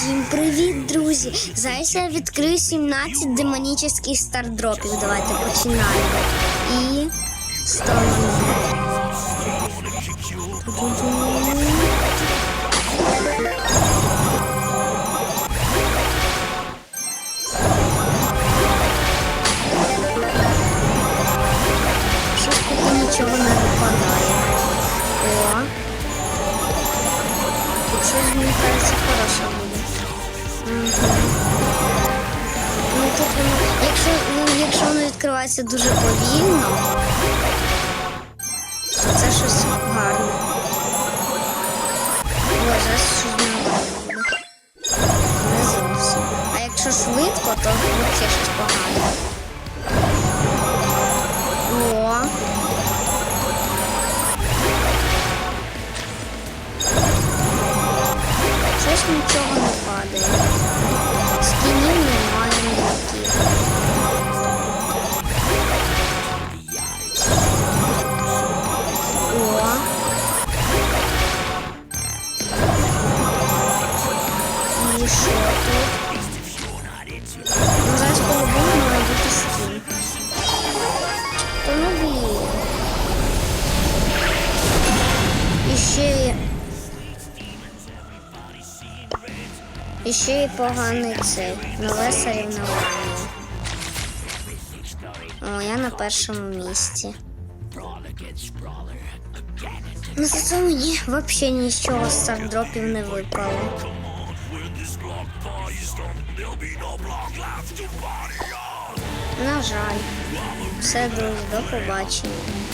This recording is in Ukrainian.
Всім привіт, друзі! Зараз я відкрию 17 демонічних стардропів. Давайте починаємо. І 100 монет. Щось поки нічого не випадає. О. Щось, мені кажеться, хороше буде. Ну тут якщо, ну, якщо воно відкривається дуже повільно, то це щось гарне. О, зараз щось. Не зовсім. А якщо швидко, то взагалі щось погане. О. Щось нічого Ну, по-любому має бути скін. То ну блін. І ще. І й поганий цей. Нове соревнування. О, я на першому місці. Ну зато мені взагалі нічого з стардропів не випало. На жаль. Все, друзі, до побачення.